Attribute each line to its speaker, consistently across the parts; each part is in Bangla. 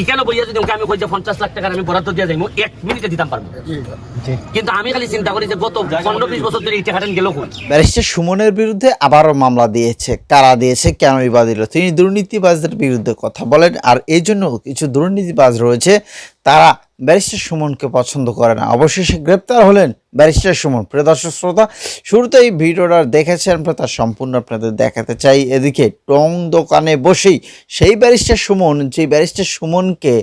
Speaker 1: এখানে বইয়া যদি আমি কই যে পঞ্চাশ লাখ টাকার আমি বরাদ্দ দিয়ে যাইমু এক মিনিটে দিতাম পারব। কিন্তু আমি খালি চিন্তা করি যে গত পনেরো বিশ বছর ধরে এই টাকাটা গেল কোন
Speaker 2: ব্যারিস্টার সুমনের বিরুদ্ধে আবারও মামলা দিয়েছে কারা দিয়েছে কেন বিবাদ দিল? তিনি দুর্নীতিবাজদের বিরুদ্ধে কথা বলেন আর এই জন্য কিছু দুর্নীতিবাজ রয়েছে তারা ব্যারিস্টার সুমনকে পছন্দ করে না। অবশেষে গ্রেপ্তার হলেন ব্যারিস্টার সুমন। প্রিয় দর্শক শ্রোতা শুরুতে এই ভিডিওটা দেখেছেন আমরা তার সম্পূর্ণ আপনাদের দেখাতে চাই। এদিকে টং দোকানে বসেই সেই ব্যারিস্টার সুমন যে ব্যারিস্টার সুমনকে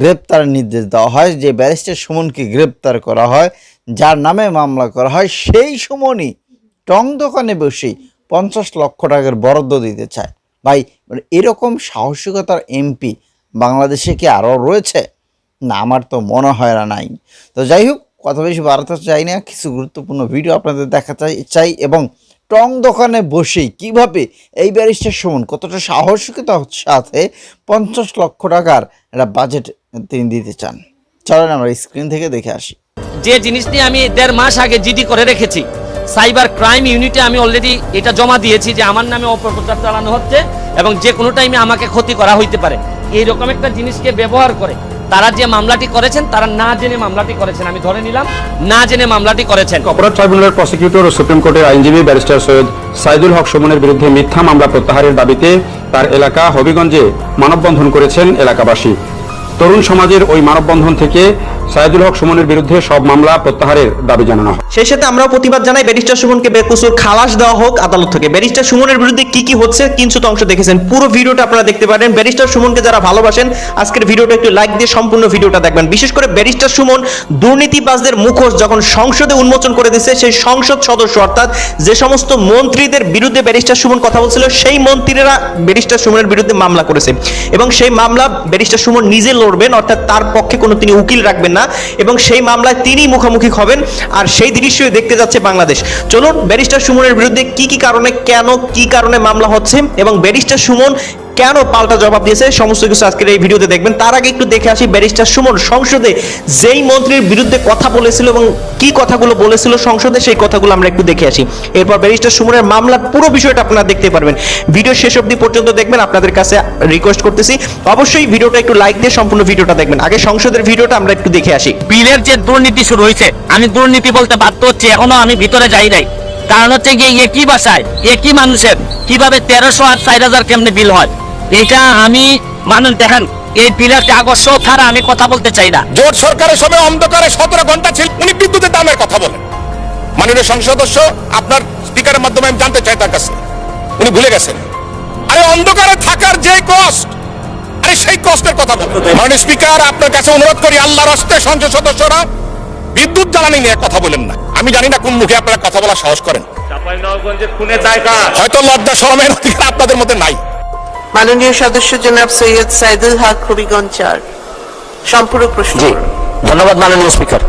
Speaker 2: গ্রেপ্তার নির্দেশ দেওয়া হয়, যে ব্যারিস্টার সুমনকে গ্রেপ্তার করা হয়, যার নামে মামলা করা হয়, সেই সুমনই টং দোকানে বসেই পঞ্চাশ লক্ষ টাকার বরাদ্দ দিতে চায়। ভাই মানে এরকম সাহসিকতার এমপি বাংলাদেশে কি আরও রয়েছে? না, আমার তো মনে হয় না, নাই। তো যাই হোক, কথা বেশি বাড়াতে চাই না, কিছু গুরুত্বপূর্ণ ভিডিও আপনাদের দেখা চাই এবং টং দোকানে বসেই কীভাবে এই ব্যারিস্টার সুমন কতটা সাহসিকতার সাথে পঞ্চাশ লক্ষ টাকার একটা বাজেট তিনি দিতে চান। চলেন আমরা স্ক্রিন থেকে দেখে আসি।
Speaker 1: যে জিনিসটি আমি দেড় মাস আগে জিডি করে রেখেছি সাইবার ক্রাইম ইউনিটে আমি অলরেডি এটা জমা দিয়েছি যে আমার নামে অপপ্রচার চালানো হচ্ছে এবং যে কোনো টাইমে আমাকে ক্ষতি করা হইতে পারে। এইরকম একটা জিনিসকে ব্যবহার করে তারা যে মামলাটি করেছেন, তারা না জেনে মামলাটি করেছেন। আমি ধরে নিলাম, না জেনে মামলাটি করেছেন।
Speaker 3: অপরাধ ট্রাইব্যুনালের প্রসিকিউটর ও সুপ্রিম কোর্টের আইনজীবী ব্যারিস্টার সৈয়দ সাইদুল হক সুমনের বিরুদ্ধে মিথ্যা মামলা প্রত্যাহারের দাবিতে তার এলাকা হবিগঞ্জে মানববন্ধন করেছেন এলাকাবাসী। তরুণ সমাজের ওই মানববন্ধন থেকে সাইদুল হক সুমনের বিরুদ্ধে সব মামলা প্রত্যাহারের দাবি জানানো হয়।
Speaker 4: সেই সাথে আমরাও প্রতিবাদ জানাই ব্যারিস্টার সুমনকে বেকুসুর খালাস দেওয়া হোক আদালত থেকে। ব্যারিস্টার সুমনের বিরুদ্ধে কি কি হচ্ছে কিঞ্চুত অংশ দেখেছেন। পুরো ভিডিওটা আপনারা দেখতে পারেন। ব্যারিস্টার সুমনকে যারা ভালোবাসেন, আজকের ভিডিওটা একটু লাইক দিয়ে সম্পূর্ণ ভিডিওটা দেখবেন। বিশেষ করে ব্যারিস্টার সুমন দুর্নীতিবাজদের মুখোশ যখন সংসদে উন্মোচন করে দিচ্ছে সেই সংসদ সদস্য অর্থাৎ যে সমস্ত মন্ত্রীদের বিরুদ্ধে ব্যারিস্টার সুমন কথা বলছিল, সেই মন্ত্রীরা ব্যারিস্টার সুমনের বিরুদ্ধে মামলা করেছে। এবং সেই মামলা ব্যারিস্টার সুমন নিজে লড়বেন, অর্থাৎ তার পক্ষে কোনো তিনি উকিল রাখবেন না। এবং সেই মামলায় তিনি মুখোমুখি হবেন, আর সেই দৃশ্যই দেখতে যাচ্ছে বাংলাদেশ। চলুন, ব্যারিস্টার সুমনের বিরুদ্ধে কি কি কারণে, কেন, কি কারণে মামলা হচ্ছে, এবং ব্যারিস্টার সুমন কেন পাল্টা জবাব দিয়েছে? সমস্ত কিছু আজকের এই ভিডিওতে দেখবেন। তার আগে একটু দেখে আসি, ব্যারিস্টার সুমন সংসদে যেই মন্ত্রীর বিরুদ্ধে কথা বলেছিল এবং কি কথাগুলো বলেছিল সংসদে, সেই কথাগুলো আমরা একটু দেখে আসি। এরপর ব্যারিস্টার সুমনের মামলার পুরো বিষয়টা আপনারা দেখতে পারবেন। ভিডিও শেষ অবধি পর্যন্ত দেখবেন, আপনাদের কাছে রিকোয়েস্ট করতেছি। অবশ্যই ভিডিওটা একটু লাইক দিয়ে সম্পূর্ণ ভিডিওটা দেখবেন। আগে সংসদের ভিডিওটা আমরা একটু দেখে আসি।
Speaker 1: বিলের যে দুর্নীতি শুরু হয়েছে, আমি দুর্নীতি বলতে বাধ্য হচ্ছে, এখনও আমি ভিতরে যাই নাই। কারণ হচ্ছে গিয়ে একই বাসায়? একই মানুষের? কীভাবে তেরোশো আর চার হাজার কেমনে বিল হয়? এটা আমি মানুষ দেখেন এই কাগজ সব ছাড়া আমি কথা বলতে চাই না।
Speaker 5: জোট সরকারের সময় অন্ধকারে সতেরো ঘণ্টা ছিল উনি বিদ্যুতের দামের কথা বলেন। মাননীয় সংসদ সদস্য আপনার স্পিকারের মাধ্যমে আমি জানতে চাই তার কাছে। উনি ভুলে গেছেন। আরে অন্ধকারে থাকার যে কষ্ট আরে সেই কষ্টের কথা বলেন। মাননীয় স্পিকার আপনার কাছে অনুরোধ করি আল্লাহ রাস্তে সংসদ সদস্যরা বিদ্যুৎ জ্বালানি নিয়ে কথা বলেন না। আমি জানি না কোন মুখে আপনারা কথা বলার সাহস করেন। হয়তো লজ্জা শরমের অধিকার আপনাদের মধ্যে নাই।
Speaker 6: মাননীয় সদস্য জনাব সৈয়দ সাইদুল হক হবিগঞ্জ চার। সম্পূরক প্রশ্ন।
Speaker 7: জি ধন্যবাদ মাননীয় স্পিকার।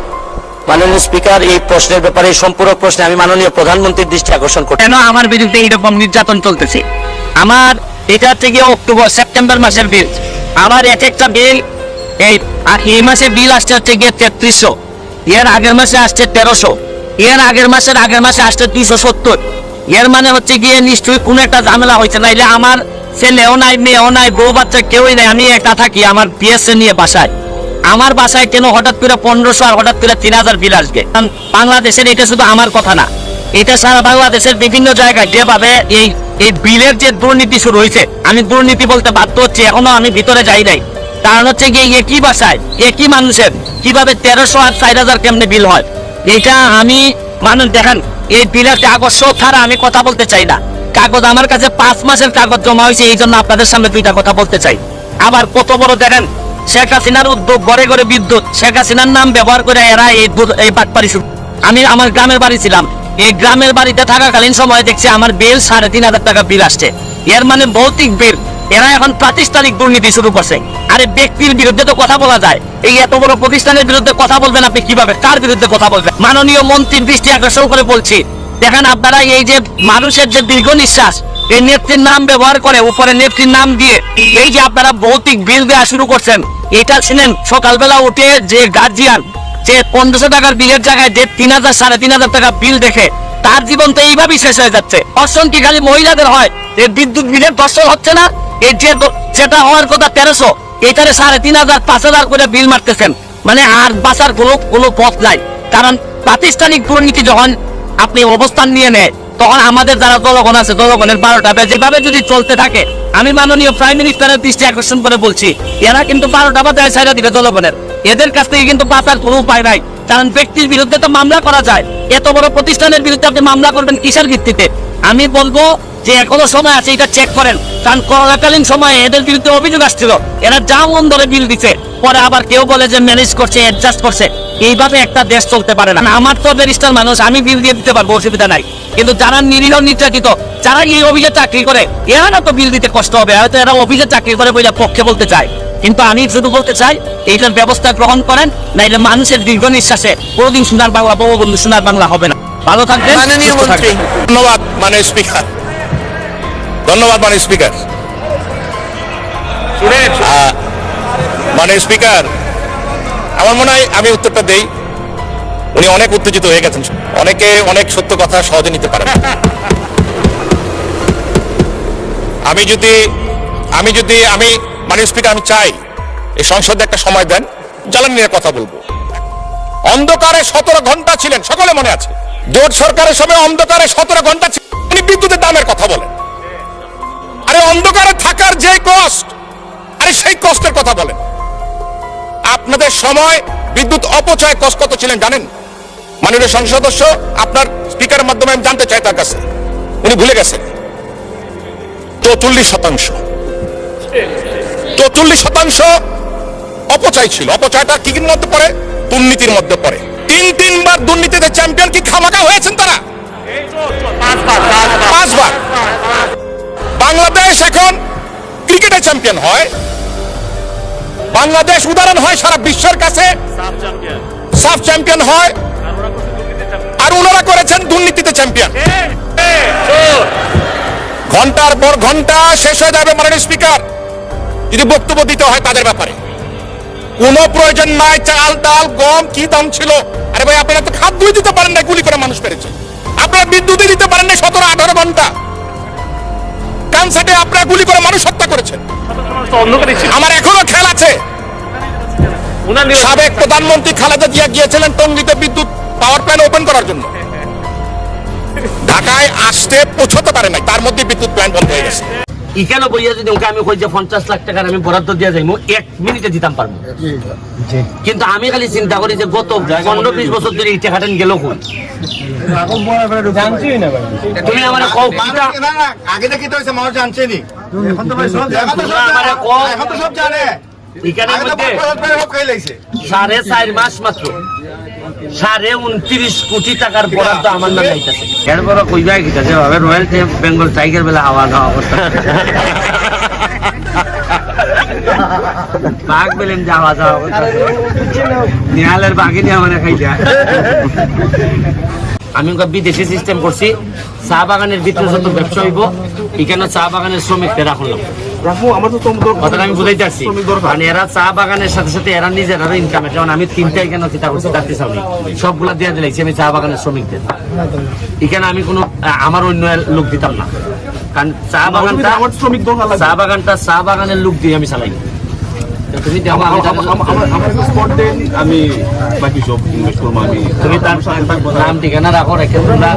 Speaker 7: মাননীয় স্পিকার এই প্রশ্নের ব্যাপারে সম্পূরক প্রশ্নে আমি মাননীয় প্রধানমন্ত্রীর দৃষ্টি আকর্ষণ করছি।
Speaker 1: কেন আমার বিরুদ্ধে এইরকম নির্যাতন চলতেছে? আমার এটা থেকে অক্টোবর সেপ্টেম্বর মাসের বিল। আমার এক একটা বিল এই এই মাসে বিল আসছে হচ্ছে গিয়ে তেত্রিশশো। এর আগের মাসে আসছে তেরোশো। এর আগের মাসের আগের মাসে আসছে দুইশো সত্তর। এর মানে হচ্ছে গিয়ে নিশ্চয়ই কোনো একটা ঝামেলা হয়েছে, নাইলে আমার ছেলেও নাই, মেয়েও নাই, বউ বাচ্চা কেউই নাই, আমি একা থাকি আমার পিএসএ নিয়ে বাসায়। আমার বাসায় কেন হঠাৎ করে পনেরোশো আর হঠাৎ করে তিন হাজার বিল আসবে? বাংলাদেশের এটা শুধু আমার কথা না, এটা সারা বাংলাদেশের বিভিন্ন জায়গায় যেভাবে এই এই বিলের যে দুর্নীতি শুরু হয়েছে, আমি দুর্নীতি বলতে বাধ্য হচ্ছি, এখনও আমি ভিতরে যাই নাই। কারণ হচ্ছে গিয়ে একই বাসায়, একই মানুষের কীভাবে তেরোশো আর চার হাজার কেমনে বিল হয়? এটা আমি মানুষ দেখেন, এই বিলের কাগজ সব ছাড়া আমি কথা বলতে চাই না। কাগজ আমার কাছে পাঁচ মাসের কাগজ জমা হয়েছে, এই জন্য আপনাদের সামনে দুইটা কথা বলতে চাই। আবার কত বড় দেখেন, শেখ হাসিনার উদ্যোগ ঘরে ঘরে বিদ্যুৎ। শেখ হাসিনার নাম ব্যবহার করে এরা এই এই বাটপারি আমি আমার গ্রামের বাড়ি ছিলাম। এই গ্রামের বাড়িতে থাকাকালীন সময় দেখছি আমার বিল সাড়ে তিন হাজার টাকা বিল আসছে। এর মানে ভৌতিক বিল। এরা এখন প্রাতিষ্ঠানিক দুর্নীতি শুরু করছে। আরে ব্যক্তির বিরুদ্ধে তো কথা বলা যায়। এই এত বড় প্রতিষ্ঠানের বিরুদ্ধে কথা বলবেন আপনি কীভাবে? কার বিরুদ্ধে কথা বলবেন? মাননীয় মন্ত্রীর দৃষ্টি আকর্ষণ করে বলছি। দেখেন আপনারা এই যে মানুষের যে দীর্ঘ নিঃশ্বাস, এই নেত্রীর নাম ব্যবহার করে, উপরে নেত্রীর নাম দিয়ে, এই যে আপনারা ভৌতিক বিল দেওয়া শুরু করছেন, এটা শুনেন, সকালবেলা উঠে যে গার্জিয়ান যে পনেরোশো টাকার বিলের জায়গায় যে তিন হাজার, সাড়ে তিন হাজার টাকা বিল দেখে, তার জীবন তো এইভাবেই শেষ হয়ে যাচ্ছে। কি খালি মহিলাদের হয়, যে বিদ্যুৎ বিলের দর্শন হচ্ছে না যেটা হওয়ার কথা তেরোশো এটারে সাড়ে তিন হাজার, পাঁচ হাজার করে বিল মারতেছেন। মানে আর বাঁচার কোনো কোনো পথ নাই। কারণ প্রাতিষ্ঠানিক দুর্নীতি যখন আপনি অবস্থান নিয়ে নেয়, তখন আমাদের যারা জনগণ আছে, জনগণের বারোটা বাজে। যেভাবে যদি চলতে থাকে, আমি মাননীয় প্রাইম মিনিস্টারের দৃষ্টি আকর্ষণ করে বলছি, এরা কিন্তু বারোটা বাজে ছাড়া দিবে জনগণের। এদের কাছ থেকে কিন্তু বাঁচার কোনো উপায় নাই। কারণ ব্যক্তির বিরুদ্ধে তো মামলা করা যায়। এত বড় প্রতিষ্ঠানের বিরুদ্ধে আপনি মামলা করবেন কিসের ভিত্তিতে? আমি বলব যে এখনও সময় আছে এটা চেক করেন। কারণ করোনাকালীন সময়ে এদের বিরুদ্ধে অভিযোগ আসছিল। এরা যা মন ধরে বিল দিচ্ছে পরে আবার কেউ বলে যে ম্যানেজ করছে অ্যাডজাস্ট করছে। এইভাবে একটা দেশ চলতে পারে না। আমার তো ব্যারিস্টার মানুষ আমি বিল দিয়ে দিতে পারব অসুবিধা নাই। কিন্তু যারা নিরীহ নির্যাতিত যারা এই অফিসে চাকরি করে এরা না তো বিল দিতে কষ্ট হবে। হয়তো এরা অফিসে চাকরি করে বইটা পক্ষে বলতে চায়। কিন্তু আমি শুধু বলতে চাই এইটার ব্যবস্থা গ্রহণ করেন না এটা মানুষের দীর্ঘ নিঃশ্বাসে কোনোদিন সোনার বাংলা বঙ্গবন্ধু সোনার বাংলা হবে না। ভালো থাকবেন।
Speaker 5: ধন্যবাদ মানে স্পিকার ধন্যবাদ মানে স্পিকার। মানে স্পিকার আমার মনে হয় আমি উত্তরটা দেই। উনি অনেক উত্তেজিত হয়ে গেছেন। অনেকে অনেক সত্য কথা সহজে নিতে পারে না। আমি যদি আমি যদি আমি মানে স্পিকার আমি চাই এই সংসদে একটা সময় দেন জ্বালানি নিয়ে কথা বলব। অন্ধকারে সতেরো ঘণ্টা ছিলেন সকলে মনে আছে? জোট সরকারের সময় অন্ধকারে সতেরো ঘণ্টা ছিলেন উনি বিদ্যুতের দামের কথা বলেন। অন্ধকারে থাকার যে কষ্ট, আরে সেই কষ্টের কথা বলেন। আপনাদের সময় বিদ্যুৎ অপচয় কষ্ট কত ছিলেন জানেন? মাননীয় সংসদ সদস্য, আপনার স্পিকারের মাধ্যমে আমি জানতে চাই তার কাছে। উনি ভুলে গেছেন। চৌচল্লিশ শতাংশ। চৌচল্লিশ শতাংশ অপচয় ছিল। অপচয়টা কি কির মধ্যে পড়ে দুর্নীতির মধ্যে পড়ে। তিন তিনবার দুর্নীতিতে চ্যাম্পিয়ন হয়। বাংলাদেশ উদাহরণ হয় সারা বিশ্বের কাছে। সাফ চ্যাম্পিয়ন। হয়। আর ওনারা করেছেন দুর্নীতিতে চ্যাম্পিয়ন। ঘণ্টার পর ঘণ্টা শেষ হয়ে যাবে মাননীয় স্পিকার। যদি বক্তব্য দিতে হয় তাদের ব্যাপারে। কোনো প্রয়োজন নাই চাল ডাল গম কি দাম ছিল? আরে ভাই আপনারা তো খাদ্যই দিতে পারেন না গুলি করে মানুষ পেরেছে। আপনারা বিদ্যুৎই দিতে পারেন না সতেরো আঠারো ঘণ্টা। কানসাটে আপনারা গুলি করে মানুষ হত্যা করেছেন। আমার এখনও খেয়াল আছে। সাবেক প্রধানমন্ত্রী খালেদা জিয়া গিয়েছিলেন টঙ্গিতে বিদ্যুৎ পাওয়ার প্ল্যান্ট ওপেন করার জন্য। ঢাকায় আসতে পৌঁছতে পারে নাই, তার মধ্যে বিদ্যুৎ প্ল্যান্ট বন্ধ হয়ে গেছে।
Speaker 1: ইখানে বইয়া যদি ওকে আমি কই যে পঞ্চাশ লাখ টাকার আমি বরাদ্দ দিয়ে যাইমু, এক মিনিটে দিতাম পারব। কিন্তু আমি খালি চিন্তা করি যে গত পনেরো বিশ বছর ধরে ইটা খাটেন গেল কই? তুমি আমার কও কিটা
Speaker 8: আগে দেখি তো হয়েছে মানুষ জানছে নি এখন তো এখন সব জানে। সব
Speaker 1: সাড়ে চার মাস মাত্র। সাড়ে উনত্রিশ কোটি টাকার বরাদ্দ আমার নামে আইতাছে। এরপর কইবা গিতা যে ভাবে রয়্যাল বেঙ্গল টাইগার বেলা আওয়াজ হওয়া অবস্থা বাঘ বেলেন যে আওয়াজ হওয়া নিহালের বাঘে নিয়ে আমার খাই আমি বিদেশি সিস্টেম করছি। চা বাগানের ভিতরে যত ব্যবসা হইব এখানে চা বাগানের শ্রমিকদের কথাটা আমি বুঝাইতে মানে এরা চা বাগানের সাথে সাথে এরা নিজেরা ইনকাম যেমন আমি তিনটা এখানে চিন্তা করছি সামনে সবগুলা দিয়ে দিলাইছি আমি চা বাগানের শ্রমিকদের। এখানে আমি কোনো আমার অন্য লোক দিতাম না। কারণ চা বাগানটা আমার শ্রমিক চা বাগানটা চা বাগানের লোক দিয়ে আমি চালাই। তো তুমি দেখো আমি তাহলে-
Speaker 3: আমি বাকি সব ইনভেস্ট করব আমি
Speaker 1: তুমি তার নাম ঠিকানা রাখো রেখে তোমরা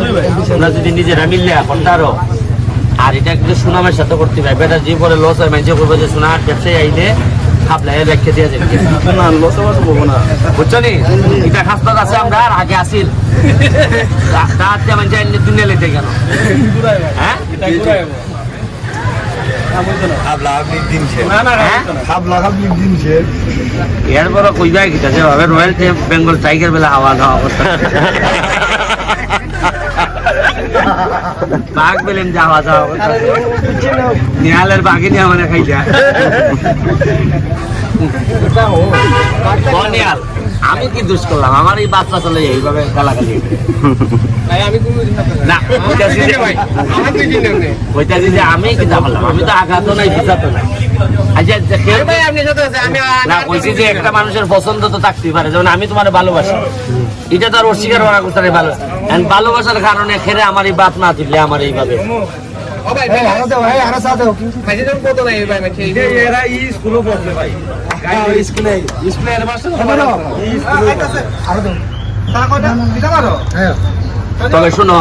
Speaker 1: তোমরা যদি নিজেরা মিললে এখন তারও আর এটা কিন্তু সুনামের সাথে করতে হবে। বেটা যে পরে লস হয় মানে যে বলবে যে ব্যবসায়ী আইলে খাপলাই রেখে দিয়ে যাবে
Speaker 3: না লসে বাসে বলব না।
Speaker 1: বুঝছ নি? এটা খাস্তার আছে আমরা আর আগে আসিল। দিয়ে দুনিয়া লেতে কেন হ্যাঁ? হ্যাঁ? এরপর কইবা কিটা যে ভাবে রয়্যাল বেঙ্গল টাইগার বেলা হাওয়া অবস্থা বাঘ পেলেন যাওয়া যাওয়া নিহালের বাঘে নিয়ে আমার খাই যায় নিহাল আমি কি দোষ করলাম? আমার এই বাচ্চা চলে এইভাবে গালাগালি। না যে- আমি কি আমি তো আঘাত নাই আচ্ছা না কইছি যে একটা মানুষের পছন্দ তো থাকতেই পারে যেমন আমি তোমার ভালোবাসি। এটা তো আর অস্বীকার করা করতে ভালো। ভালোবাসার কারণে খেরে আমার এই বাপ না তুললে আমার এইভাবে তবে শোনো,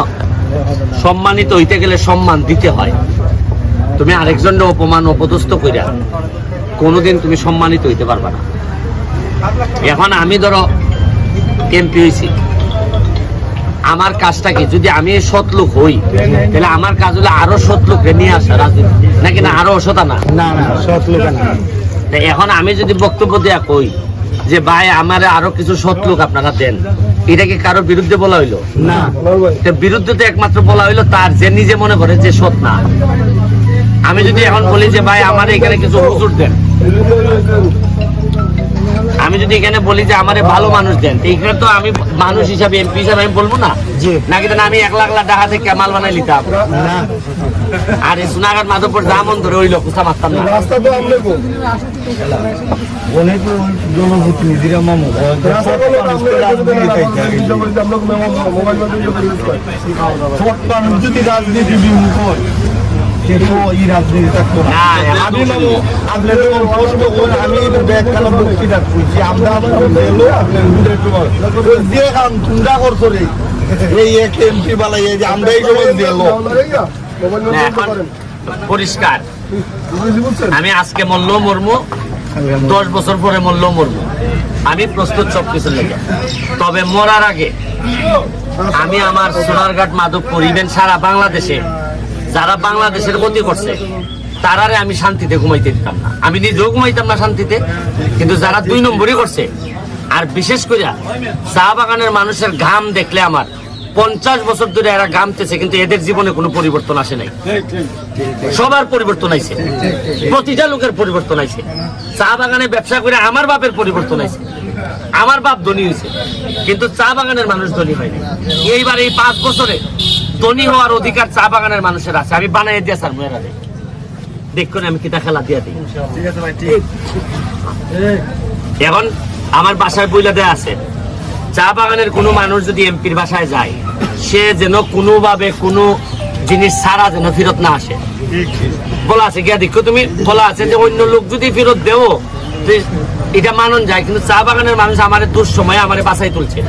Speaker 1: সম্মানিত হইতে গেলে সম্মান দিতে হয়। তুমি আরেকজনের অপমান অপদস্থ কইরা কোনোদিন তুমি সম্মানিত হইতে পারবা না। এখন আমি ধরো এমপি হয়েছি? আমার কাজটা কি যদি আমি সৎ লোক হই তাহলে আমার কাজ হলো আরও সৎ লোককে নিয়ে আসা রাজনীতি নাকি না আরও অসতা না সৎ লোক এখন আমি যদি বক্তব্য দেয়া কই যে ভাই আমার আরও কিছু সৎ লোক আপনারা দেন এটা কি কারোর বিরুদ্ধে বলা হইল? না। বিরুদ্ধে তো একমাত্র বলা হইল তার যে নিজে মনে করে যে সৎ না। আমি যদি এখন বলি যে ভাই আমার এখানে কিছু হুজুর দেন আমি যদি এখানে বলি যে আমারে ভালো মানুষ দেন এখানে তো আমি মানুষ হিসাবে এমপি হিসাবে আমি বলব না নাকি তো আমি এক লাখ লাখ টাকা থেকে মাল বানাই লিতাম আর এই সোনাঘাট মাধবপুর যা মন ধরে হইল কুসা মারতাম না
Speaker 9: যদি রাজনীতি বিমুখ হয় কিন্তু এই রাজনীতি থাকতো না।
Speaker 1: না
Speaker 9: আমি মামু আপনার প্রশ্ন করে আমি ব্যাখ্যান বক্তৃতা করছি আমরা আমার এলো আপনার বুঝে তোমার দিয়ে কাম তোমরা করছ রে এই এক এমপি বালাই যে আমরা এই সময় দিলো
Speaker 1: পরিষ্কার। আমি আজকে মল্ল মরমু দশ বছর পরে মল্ল মরমু। আমি প্রস্তুত সব কিছু লেগে। তবে মরার আগে আমি আমার সোনারঘাট মাধবপুর ইভেন সারা বাংলাদেশে যারা বাংলাদেশের ক্ষতি করছে, তারারে আমি শান্তিতে ঘুমাইতে দিতাম না। আমি নিজেও ঘুমাইতাম না শান্তিতে, কিন্তু যারা দুই নম্বরই করছে, আর বিশেষ করে চা বাগানের মানুষের ঘাম দেখলে আমার পঞ্চাশ বছর ধরে এরা ঘামতেছে, কিন্তু এদের জীবনে কোনো পরিবর্তন আসে নাই। সবার পরিবর্তন আইছে। প্রতিটা লোকের পরিবর্তন আইছে। চা বাগানে ব্যবসা করে আমার বাপের পরিবর্তন আইছে। আমার বাপ ধনী হয়েছে কিন্তু চা বাগানের মানুষ ধনী হয়নি এইবার এই পাঁচ বছরে ধনী হওয়ার অধিকার চা বাগানের মানুষের আছে। আমি বানাই দিয়ে স্যার মেয়েরা দেখুন আমি কিতা খেলা দিয়া দিই। এখন আমার বাসায় বইলা দেয়া আছে চা বাগানের কোনো মানুষ যদি এমপির বাসায় যায় সে যেন কোনোভাবে কোনো জিনিস ছাড়া যেন ফেরত না আসে। বলা আছে গিয়া দেখো তুমি বলা আছে যে অন্য লোক যদি ফেরত দেও এটা মানন যায় কিন্তু চা বাগানের মানুষ আমার দুঃসময়ে আমার বাসায় তুলছে।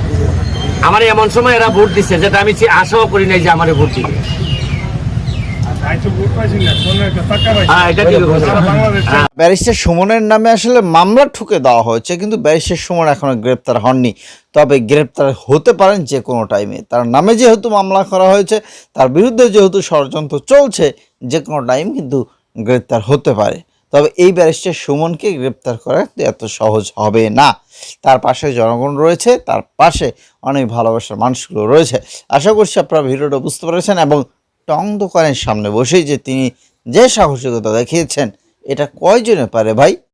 Speaker 1: আমার এমন সময় এরা ভোট দিচ্ছে যেটা আমি আশাও করি নাই যে আমার ভোট দিবে। হ্যাঁ, এটা ঠিক হ্যাঁ।
Speaker 2: ব্যারিস্টার সুমনের নামে আসলে মামলা ঠুকে দেওয়া হয়েছে কিন্তু ব্যারিস্টার সুমন এখনও গ্রেপ্তার হননি। তবে গ্রেপ্তার হতে পারেন যে কোনো টাইমে। তার নামে যেহেতু মামলা করা হয়েছে তার বিরুদ্ধে যেহেতু ষড়যন্ত্র চলছে যে কোনো টাইম কিন্তু গ্রেপ্তার হতে পারে। তবে এই ব্যারিস্টার সুমনকে গ্রেপ্তার করা এত সহজ হবে না। তার পাশে জনগণ রয়েছে, তার পাশে অনেক ভালোবাসার মানুষগুলো রয়েছে। আশা করছি আপনারা ভিডিওটা বুঝতে পেরেছেন এবং টং দোকানের সামনে বসেই যে তিনি যে সাহসিকতা দেখিয়েছেন, এটা কয়জনে পারে ভাই?